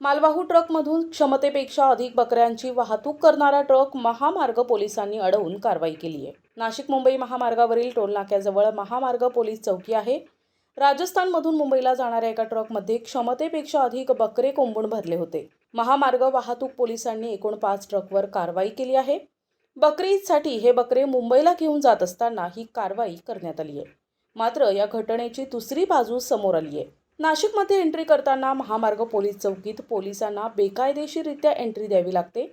मालवाहू ट्रकमधून क्षमतेपेक्षा अधिक बकऱ्यांची वाहतूक करणारा ट्रक महामार्ग पोलिसांनी अडवून कारवाई केली आहे. नाशिक मुंबई महामार्गावरील टोलनाक्याजवळ महामार्ग पोलीस चौकी आहे. राजस्थानमधून मुंबईला जाणाऱ्या एका ट्रकमध्ये क्षमतेपेक्षा अधिक बकरे कोंबून भरले होते. महामार्ग वाहतूक पोलिसांनी एकूण पाच ट्रकवर कारवाई केली आहे. बकरीसाठी हे बकरे मुंबईला घेऊन जात असताना ही कारवाई करण्यात आली आहे. मात्र या घटनेची दुसरी बाजू समोर आली आहे. नाशिकमध्ये एंट्री करताना महामार्ग पोलीस चौकीत पोलिसांना बेकायदेशीररित्या एंट्री द्यावी लागते.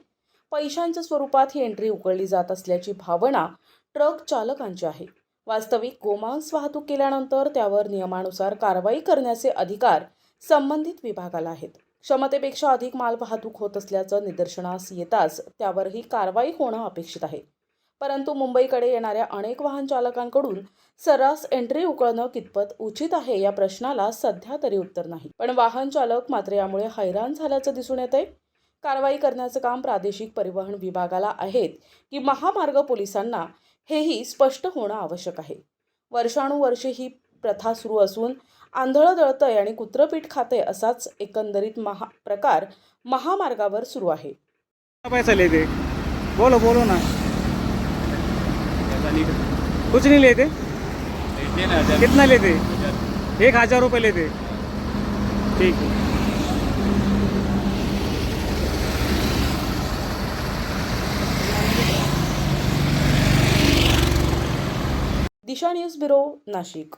पैशांच्या स्वरूपात ही एंट्री उकळली जात असल्याची भावना ट्रक चालकांची आहे. वास्तविक गोमांस वाहतूक केल्यानंतर त्यावर नियमानुसार कारवाई करण्याचे अधिकार संबंधित विभागाला आहेत. क्षमतेपेक्षा अधिक माल वाहतूक होत असल्याचं निदर्शनास येताच त्यावरही कारवाई होणं अपेक्षित आहे. परंतु मुंबईकडे येणाऱ्या अनेक वाहन चालकांकडून सर्रास एंट्री उकळणं कितपत उचित आहे या प्रश्नाला सध्या तरी उत्तर नाही. पण वाहन चालक मात्र यामुळे हैराण झाल्याचं दिसून येतंय. कारवाई करण्याचं काम प्रादेशिक परिवहन विभागाला आहेत की महामार्ग पोलिसांना हेही स्पष्ट होणं आवश्यक आहे. वर्षानुवर्षे ही प्रथा सुरू असून आंधळं दळतंय आणि कुत्रपीठ खाते असाच एकंदरीत महा प्रकार महामार्गावर सुरू आहे. बोलो बोलो ना. कुछ नहीं लेते? कितना लेते? एक हज़ार रुपये लेते। ठीक है। Disha news bureau Nashik.